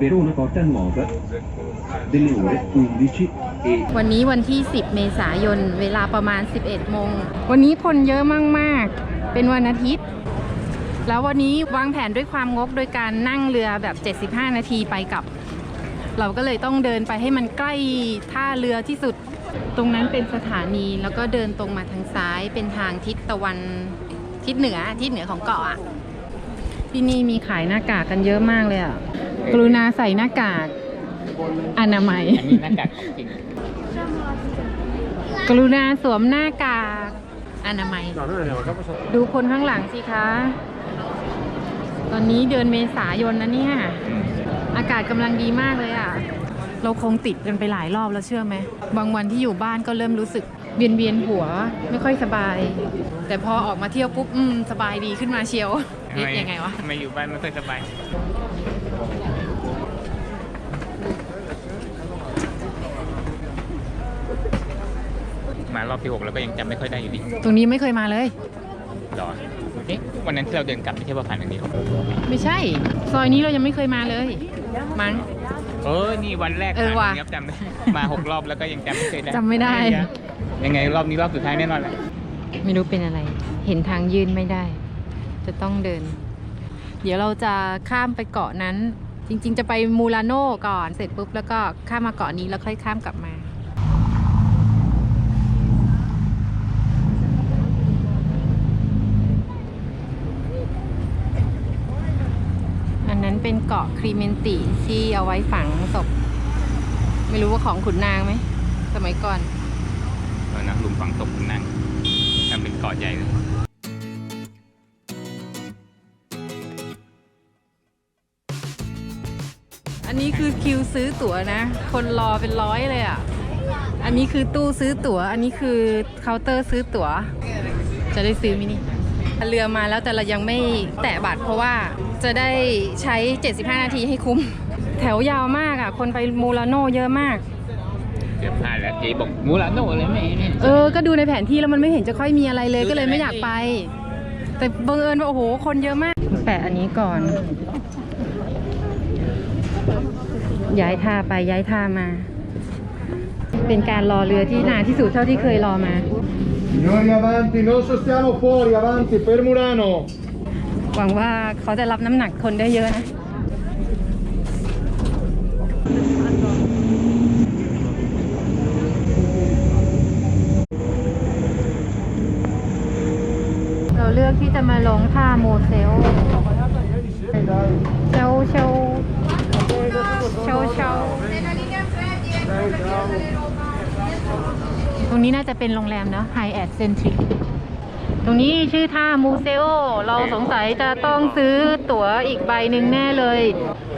Verona Porta Nuova delle ore 11 e วันนี้วันที่ 10 เมษายน เวลาประมาณ 11โมง วันนี้คนเยอะมาก ๆ เป็นวันอาทิตย์ แล้ววันนี้วางแผนด้วยความงกโดยการนั่งเรือแบบ 75 นาทีไปกลับ เราก็เลยต้องเดินไปให้มันใกล้ท่าเรือที่สุด ตรงนั้นเป็นสถานีแล้วก็เดินตรงมาทางซ้ายเป็นทางทิศตะวันทิศเหนือทิศเหนือของเกาะอะที่นี่มีขายหน้ากากกันเยอะมากเลยอะ กรุณาใส่หน้ากากอนามัยอันนี้หน้ากากของจริงกรุณาสวมหน้ากากอนามัย ดูคนข้างหลังสิคะ ตอนนี้เดือนเมษายนนะเนี่ย อากาศกำลังดีมากเลยอะ เราคงติดกันไปหลายรอบแล้วเชื่อไหม บางวันที่อยู่บ้านก็เริ่มรู้สึกเวียนเวียนหัวไม่ค่อยสบาย แต่พอออกมาเที่ยวปุ๊บ อืม สบายดีขึ้นมาเชียว เอ๊ะยังไงวะทำไมอยู่บ้านไม่ค่อยสบาย มารอบที่หกแล้วก็ยังจำไม่ค่อยได้อยู่ดีตรงนี้ไม่เคยมาเลยหรอเอ๊ะวันนั้นที่เราเดินกลับไม่ใช่ว่าผ่านอันนี้หรอไม่ใช่ ซอยนี้เรายังไม่เคยมาเลยมั้ง เออ นี่วันแรกเออผ่านว่ะนครับจำได้มาหกรอบแล้วก็ยังจำไม่เคยได้จำไม่ได้ ยังไงรอบนี้รอบสุดท้ายแน่นอนแหละไม่รู้เป็นอะไร เห็นทางยื่นไม่ได้ จะต้องเดิน เดี๋ยวเราจะข้ามไปเกาะนั้น จริง ๆ จะไปมูลาโน่ก่อน เสร็จปุ๊บแล้วก็ข้ามมาเกาะนี้แล้วค่อยข้ามกลับมา อันนั้น เป็นเกาะครีเมนติที่เอาไว้ฝังศพ ไม่รู้ว่าของขุนนางไหม สมัยก่อนเออนะหลุมฝังศพคุณนั่งทำเป็นเกาะใหญ่เลยอันนี้คือคิวซื้อตั๋วนะ คนรอเป็นร้อยเลยอะ อันนี้คือตู้ซื้อตั๋ว อันนี้คือเคาน์เตอร์ซื้อตั๋ว จะได้ซื้อมินิ เรือมาแล้วแต่เรายังไม่แตะบัตรเพราะว่าจะได้ใช้ 75 นาทีให้คุ้ม แถวยาวมากอะ คนไปมูลาโนเยอะมาก เกือบพลาดแล้วเจ๊บอกมูลาโน่เลยไม่ไม่เออ ก็ดูในแผนที่แล้วมันไม่เห็นจะค่อยมีอะไรเลยก็เลยไม่อยากไป แต่บังเอิญว่าโอ้โห คนเยอะมาก แปะอันนี้ก่อน ย้ายท่าไปย้ายท่ามา เป็นการรอเรือที่นานที่สุดเท่าที่เคยรอมา Signori avanti, non sostiamo fuori, avanti per Murano. หวังว่าเขาจะรับน้ำหนักคนได้เยอะนะ เราเลือกที่จะมาลงท่าโมเซลเชาเชาเชาเชา ตรงนี้น่าจะเป็นโรงแรมเนอะไฮแอดเซนทริกตรงนี้ชื่อท่ามูเซโอ เราสงสัยจะต้องซื้อตั๋วอีกใบหนึ่งแน่เลย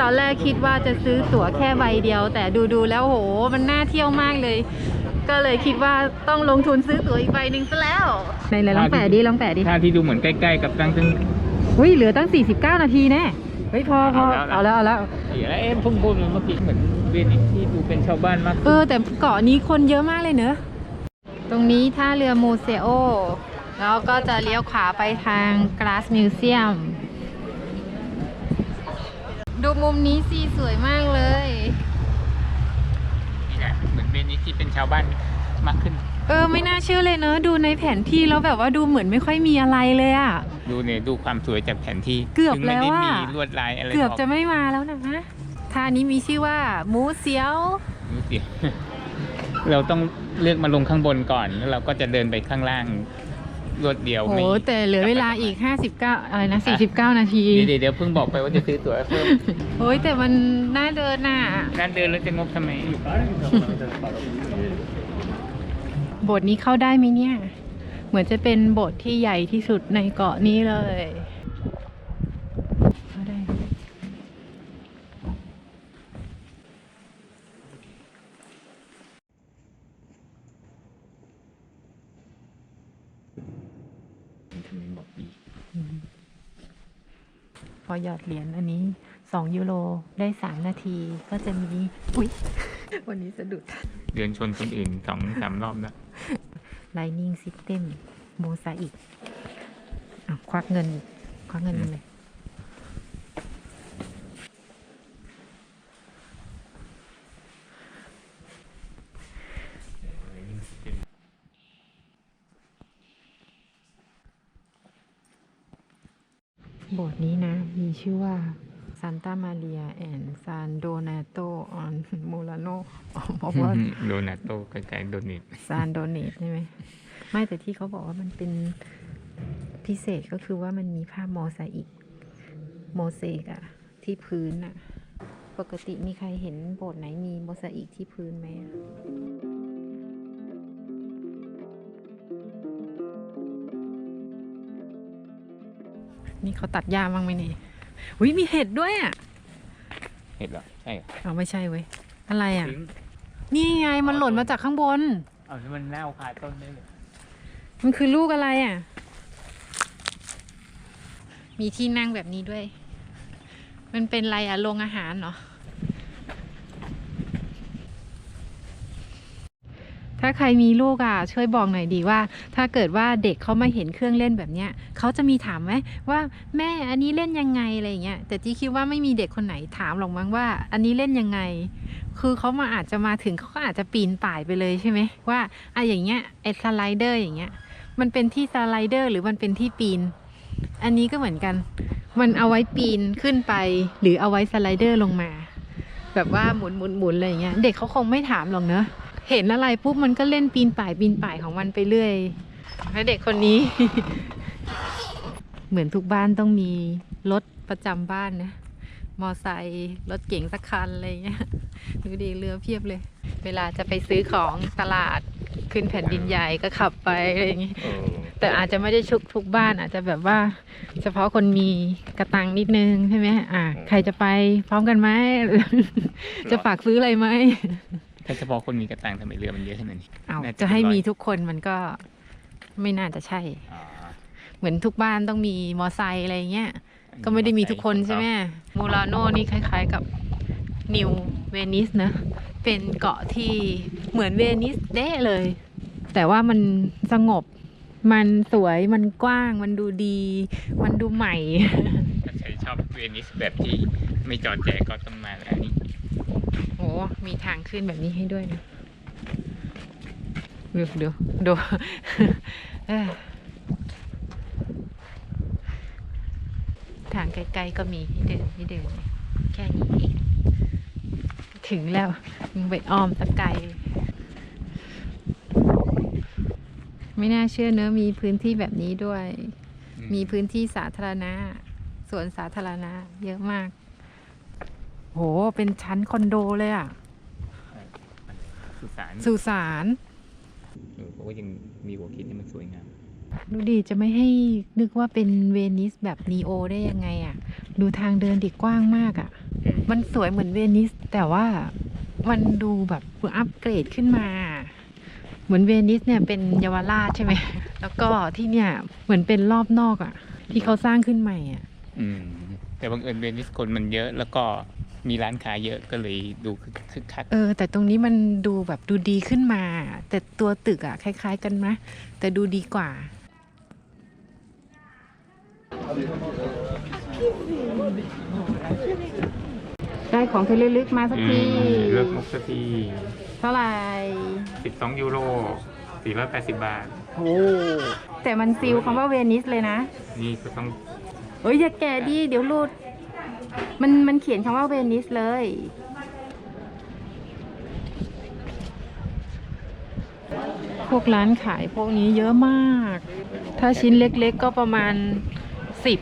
ตอนแรกคิดว่าจะซื้อตั๋วแค่ใบเดียว แต่ดูดูๆแล้วโห มันน่าเที่ยวมากเลย ก็เลยคิดว่าต้องลงทุนซื้อตั๋วอีกใบหนึ่งซะแล้วไหนๆลองแปะดิลองแปะดิท่าที่ดูเหมือนใกล้ๆกับตั้งซึ่งอุ้ยเหลือตั้ง 49 นาทีแน่เฮ้ยพอพอเอาเอาแล้แล้ววเอาแล้วเดี๋ยวแล้วเอ๊ะเพุ่งพูดเมื่อกี้เหมือนเวียนที่ดูเป็นชาวบ้านมากเออแต่เกาะนี้คนเยอะมากเลยเนอะ ตรงนี้ท่าเรือมูเซโอ แล้วก็จะเลี้ยวขวาไปทางก a าสมิวเซียม ดูมุมนี้สิสวยมากเลย นี่แหละเหมือนเวียนนี้ที่เป็นชาวบ้านมากขึ้น เออ ไม่น่าเชื่อเลยเนอะดูในแผนที่แล้วแบบว่าดูเหมือนไม่ค่อยมีอะไรเลยอะดูเนี่ยดูความสวยจากแผนที่เกือบถึงไม่ได้แล้วอะมีลวดลายอะไรเกือบกจะไม่มาแล้วนะท่านี้มีชื่อว่ามูเซียวดูสิ เราต้องเลือกมาลงข้างบนก่อนแล้วเราก็จะเดินไปข้างล่างรวดเดียวโหไม่แต่เหลือเวลาอีก 59 อะไรนะ 49 นาทีเดี๋ยวเดี๋ยวเพิ่งบอกไปว่าจะซื้อตั๋วเพิ่มโอ้ยแต่มันน่าเดินน่ะนั่นเดินแล้วจะงบทำไม โบสถ์นี้เข้าได้ไหมเนี่ย เหมือนจะเป็นโบสถ์ที่ใหญ่ที่สุดในเกาะนี้เลยเข้าได้ไหมพ อหยอดเหรียญอันนี้ 2 ยูโรได้ 3 นาทีก็จะมี อุ๊ย วันนี้สะดุด เดินชนคนอื่นสองสามรอบแล้ว Lining System โมซาอิกอะควักเงิน ควักเงินมาเลย บสถ์นี้นะ มี ชื่อว่าซานตามาเรียแอนซานโดนาโตออนมูลาโนบอกว่าโดนาโตใกล้ๆโดนิตซานโดเนตใช่ไหมไม่แต่ที่เขาบอกว่ามันเป็นพิเศษก็คือว่ามันมีภาพโมไซอิกโมเสกอะที่พื้นอะปกติมีใครเห็นโบสถ์ไหนมีโมไซอิกที่พื้นไหมอะนี่เขาตัดหญ้าบ้างไหมนี่ อุ้ยมีเห็ดด้วยอะเห็นเหรอใช่เหรอเอาไม่ใช่เว้ยอะไรอะจริงนี่ไงมันหล่นมาจากข้างบน เอาแล้วมันเน่าคาต้นได้เลยมันคือลูกอะไรอะ มีที่นั่งแบบนี้ด้วย มันเป็นอะไรอะโรงอาหารเหรอ ถ้าใครมีลูกอะช่วยบอกหน่อยดีว่า ถ้าเกิดว่าเด็กเขามาเห็นเครื่องเล่นแบบเนี้ยเขาจะมีถามไหมว่าแม่อันนี้เล่นยังไงอะไรเงี้ยแต่ที่คิดว่าไม่มีเด็กคนไหนถามหรอกมั้งว่า อันนี้เล่นยังไง คือเขามาอาจจะมาถึงเขาก็อาจจะปีนป่ายไปเลยใช่ไหมว่าอะอย่างเงี้ยไอ้สไลเดอร์อย่างเงี้ยมันเป็นที่สไลเดอร์หรือมันเป็นที่ปีน อันนี้ก็เหมือนกัน มันเอาไว้ปีนขึ้นไป หรือเอาไว้สไลเดอร์ลงมา แบบว่าหมุนหมุนหมุนอะไรเงี้ยเด็กเขาคงไม่ถามหรอกเนอะ เห็นอะไรปุ๊บมันก็เล่นปีนป่ายปีนป่ายของมันไปเรื่อยแล้วเด็กคนนี้ เหมือนทุกบ้านต้องมีรถประจำบ้านนะมอไซค์รถเก๋งสักคันอะไรอย่างเงี้ยดูดีเรือเพียบเลย เวลาจะไปซื้อของตลาดขึ้นแผ่นดินใหญ่ก็ขับไปอะไรอย่างงี้เออแต่อาจจะไม่ได้ชุกทุกบ้านอาจจะแบบว่า เฉพาะคนมีกระตังนิดนึงใช่ไหมอ่าใครจะไปพร้อมกันไหมจะฝากซื้ออะไรไหม ถ้าเฉพาะคนมีกระตังทำไมเรือมันเยอะขนาดนี้เอาน่าจะให้เป็นร้อยมีทุกคนมันก็ไม่น่าจะใช่ อ๋อเหมือนทุกบ้านต้องมีมอไซค์อะไรอย่างเงี้ย ก็ไม่ได้มีทุกคนใช่ไหมมูราโนนี่คล้าย ๆกับนิวเวนิสนะ เป็นเกาะที่เหมือนเวนิสเด้เลย แต่ว่ามันสงบ มันสวย มันกว้าง มันดูดี มันดูใหม่ ถ้าใครชอบเวนิสแบบที่ไม่จอดแจก็ต้องมาอันนี้ โอ้มีทางขึ้นแบบนี้ให้ด้วยนะดูดูดูเออทางใกล้ๆก็มีให้เดินให้เดินแค่นี้เองถึงแล้วมึงไปอ้อมตะไกลไม่น่าเชื่อเนอะมีพื้นที่แบบนี้ด้วยอืมมีพื้นที่สาธารณะสวนสาธารณะเยอะมาก โห เป็นชั้นคอนโดเลยอะสุสานสุสานเออเขาก็ยังมีหัวคิดให้มันสวยงาม ดูดิจะไม่ให้นึกว่าเป็นเวนิสแบบนีโอได้ยังไงอะดูทางเดินดิกว้างมากอะมันสวยเหมือนเวนิส แต่ว่ามันดูแบบอัปเกรดขึ้นมา เหมือนเวนิสเนี่ยเป็นเยาวราชใช่ไหม แล้วก็ที่เนี่ยเหมือนเป็นรอบนอกอะที่เขาสร้างขึ้นใหม่อะอืม แต่บังเอิญเวนิสคนมันเยอะแล้วก็ มีร้านค้าเยอะก็เลยดูคึกคึกคักเออ แต่ตรงนี้มันดูแบบดูดีขึ้นมา แต่ตัวตึกอะคล้าย ๆ กันนะแต่ดูดีกว่า ได้ของที่ระลึกมาสักทีเลือกมุกสักทีเท่าไหร่ 12 ยูโร 480 บาท โอ้แต่มันซิลคำว่าเวนิสเลยนะ นี่ก็ต้องเอ้ยอย่าแกะดิเดี๋ยวหลุด มันมันเขียนคำว่าเวนิสเลย พวกร้านขายพวกนี้เยอะมาก ถ้าชิ้นเล็กๆก็ประมาณสิบ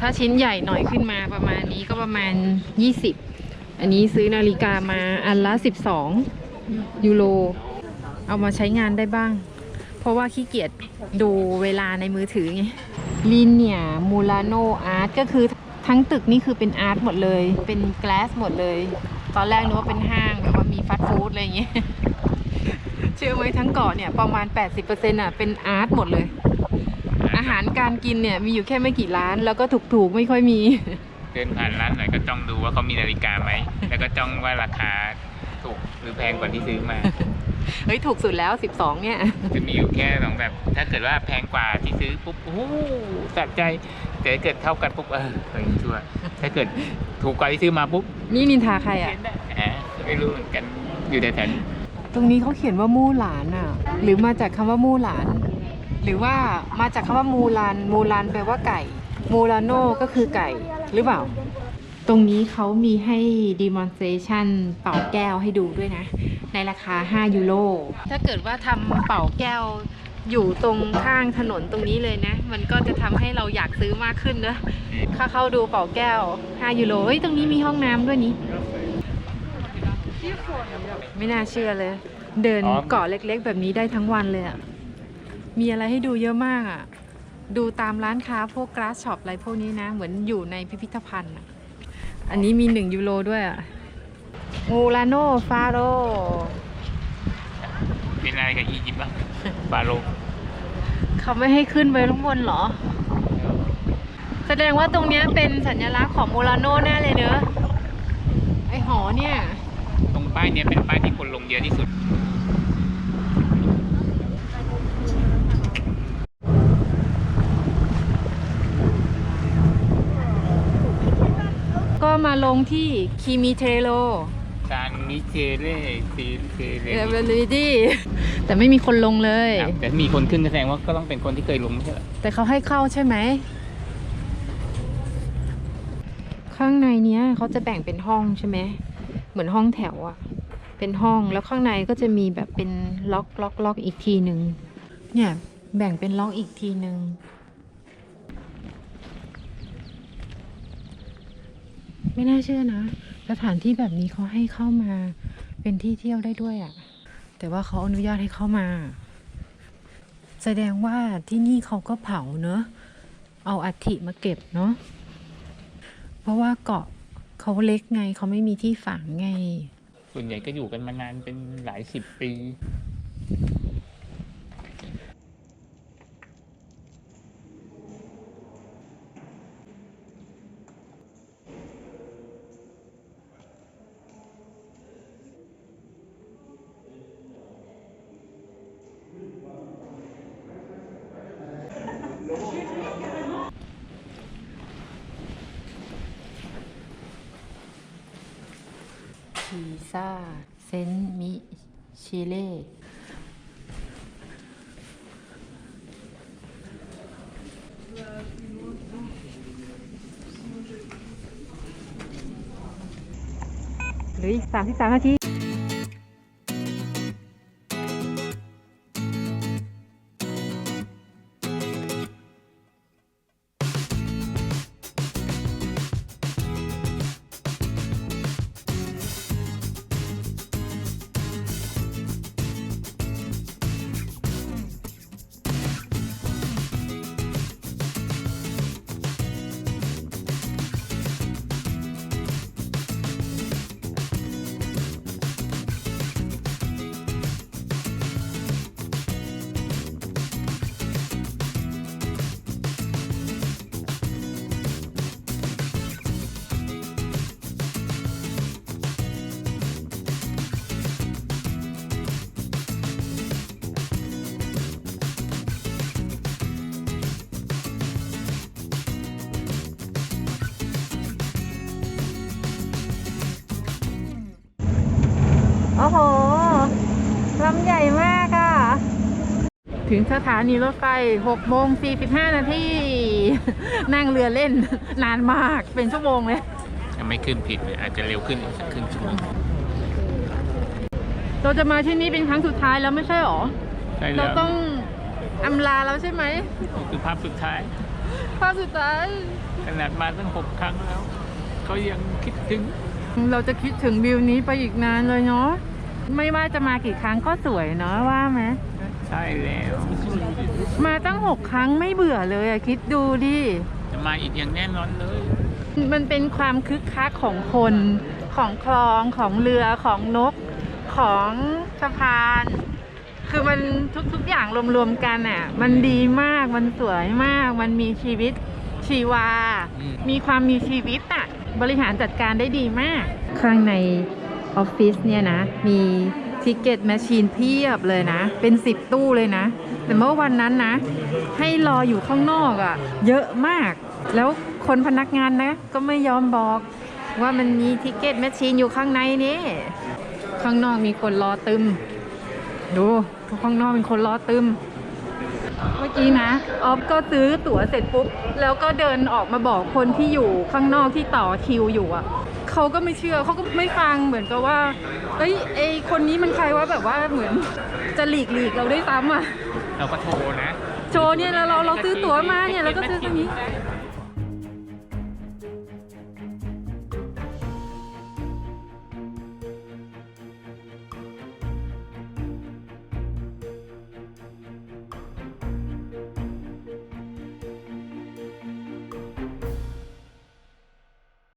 ถ้าชิ้นใหญ่หน่อยขึ้นมาประมาณนี้ก็ประมาณยี่สิบ อันนี้ซื้อนาฬิกามาอันละสิบสองยูโร เอามาใช้งานได้บ้าง เพราะว่าขี้เกียจดูเวลาในมือถือไงลินเนียมูลาโนอาร์ตก็คือ ทั้งตึกนี่คือเป็นอาร์ตหมดเลย เป็นแกลสหมดเลย ตอนแรกนึกว่าเป็นห้างแบบว่ามีฟาสต์ฟู้ดอะไรอย่างเงี้ยเชื่อไหมทั้งเกาะเนี่ยประมาณ 80%อะเป็นอาร์ตหมดเลย อาหารการกินเนี่ยมีอยู่แค่ไม่กี่ร้าน แล้วก็ถูกๆไม่ค่อยมี เดินผ่านร้านไหนก็จ้องดูว่าเขามีนาฬิกาไหม แล้วก็จ้องว่าราคาถูกหรือแพงกว่าที่ซื้อมา เฮ้ยถูกสุดแล้ว 12 เนี่ย จะมีอยู่แค่สองแบบ ถ้าเกิดว่าแพงกว่าที่ซื้อปุ๊บโอ้โหสะใจแต่ถ้าเกิดเท่ากันปุ๊บเออเฮ้ยชั่วถ้าเกิดถูกกว่าที่ซื้อมาปุ๊บนี่นินทาใครอะ แหมไม่รู้เหมือนกันอยู่แถวๆนี้ตรงนี้เขาเขียนว่ามู่หลานอะ หรือมาจากคำว่ามู่หลาน หรือว่ามาจากคำว่ามูลาน มูลานแปลว่าไก่ มูราโน่ก็คือไก่หรือเปล่า ตรงนี้เขามีให้ demonstration เป่าแก้วให้ดูด้วยนะ ในราคา 5 ยูโร ถ้าเกิดว่าทำเป่าแก้วอยู่ตรงข้างถนนตรงนี้เลยนะ มันก็จะทำให้เราอยากซื้อมากขึ้นนะค่าเข้าดูเป่าแก้ว 5 ยูโร เฮ้ย ตรงนี้มีห้องน้ำด้วยนี้ ไม่น่าเชื่อเลย เดินเกาะเล็กๆ แบบนี้ได้ทั้งวันเลยอะมีอะไรให้ดูเยอะมากอะดูตามร้านค้าพวกกราสช็อปอะไรพวกนี้นะ เหมือนอยู่ในพิพิธภัณฑ์อะ อันนี้มีหนึ่งยูโรด้วยอะมูลาโนฟาโร เป็นอะไรกับอียิปต์บ้างบาโลเขาไม่ให้ขึ้นไปข้างบนเหรอ แสดงว่าตรงเนี้ยเป็นสัญลักษณ์ของมูลาโนแน่เลยเนอะไอหอเนี่ย ตรงป้ายเนี้ยเป็นป้ายที่คนลงเยอะที่สุด ก็ มาลงที่คิมิเทโลซานมิเชเล่ซีเซเลเอเวอร์ดี้แต่ไม่มีคนลงเลยครับแต่มีคนขึ้นก็แสดงว่าก็ต้องเป็นคนที่เคยลงไม่ใช่เหรอแต่เขาให้เข้าใช่ไหม ข้างในเนี้ยเขาจะแบ่งเป็นห้องใช่ไหม เหมือนห้องแถวอะเป็นห้องแล้วข้างในก็จะมีแบบเป็นล็อกล็อกล็อกอีกทีหนึ่งเนี่ยแบ่งเป็นล็อกอีกทีหนึ่ง ไม่น่าเชื่อนะ สถานที่แบบนี้เขาให้เข้ามาเป็นที่เที่ยวได้ด้วยอะแต่ว่าเขาอนุญาตให้เข้ามา แสดงว่าที่นี่เขาก็เผาเนอะเอาอัฐิมาเก็บเนาะเพราะว่าเกาะเขาเล็กไงเขาไม่มีที่ฝังไง ส่วนใหญ่ก็อยู่กันมานานเป็นหลายสิบปี พี ซาเซนต์มิชิเล่ หรืออีกสามสิบสามนาที ใหญ่มากอะ่ะ ถึงสถานีรถไฟ6โมง45 นาที นั่งเรือเล่นนานมาก เป็นชั่วโมงเลยจะไม่ขึ้นผิดเลยอาจจะเร็วขึ้นอีกสักครึ่งชั่วโมงเราจะมาที่นี่เป็นครั้งสุดท้ายแล้วไม่ใช่หรอ ใช่เราแล้วต้องอำลาแล้วใช่ไหม นี่คือภาพสุดท้าย ภาพสุดท้าย ขนาดมาตั้งหกครั้งแล้ว เขายังคิดถึง เราจะคิดถึงวิวนี้ไปอีกนานเลยเนาะ ไม่ว่าจะมากี่ครั้งก็สวยเนาะว่าไหมใช่แล้ว มาตั้งหกครั้งไม่เบื่อเลยอะคิดดูดิ จะมาอีกอย่างแน่นอนเลย มันเป็นความคึกคักของคนของคลองของเรือของนกของสะพาน คือมันทุกๆอย่างรวมๆกันอะ มันดีมากมันสวยมาก มันมีชีวิตชีวาอืมมีความมีชีวิตอะ บริหารจัดการได้ดีมาก ข้างใน ออฟฟิศเนี่ยนะ มีทิกเก็ตแมชชีนเพียบเลยนะ เป็นสิบตู้เลยนะ แต่เมื่อวันนั้นนะ ให้รออยู่ข้างนอกอะ่ะ เยอะมาก แล้วคนพนักงานนะ ก็ไม่ยอมบอกว่ามันมีทิกเก็ตแมชชีนอยู่ข้างในนี่ ข้างนอกมีคนรอตึม ดู ข้างนอกมีคนรอตึม เมื่อกี้นะออฟก็ซื้อตั๋วเสร็จปุ๊บ แล้วก็เดินออกมาบอกคนที่อยู่ข้างนอกที่ต่อคิวอยู่อะ เขาก็ไม่เชื่อเขาก็ไม่ฟังเหมือนกับว่าเอ้ยไอคนนี้มันใครว่าแบบว่าเหมือนจะหลีกหลีกเราได้วยซ้ำอะเราก็โทรนะ โชว์เนี่ยเราเราเราซื้อตั๋วมาเนี่ยเราก็ซื้อตรงนี้เ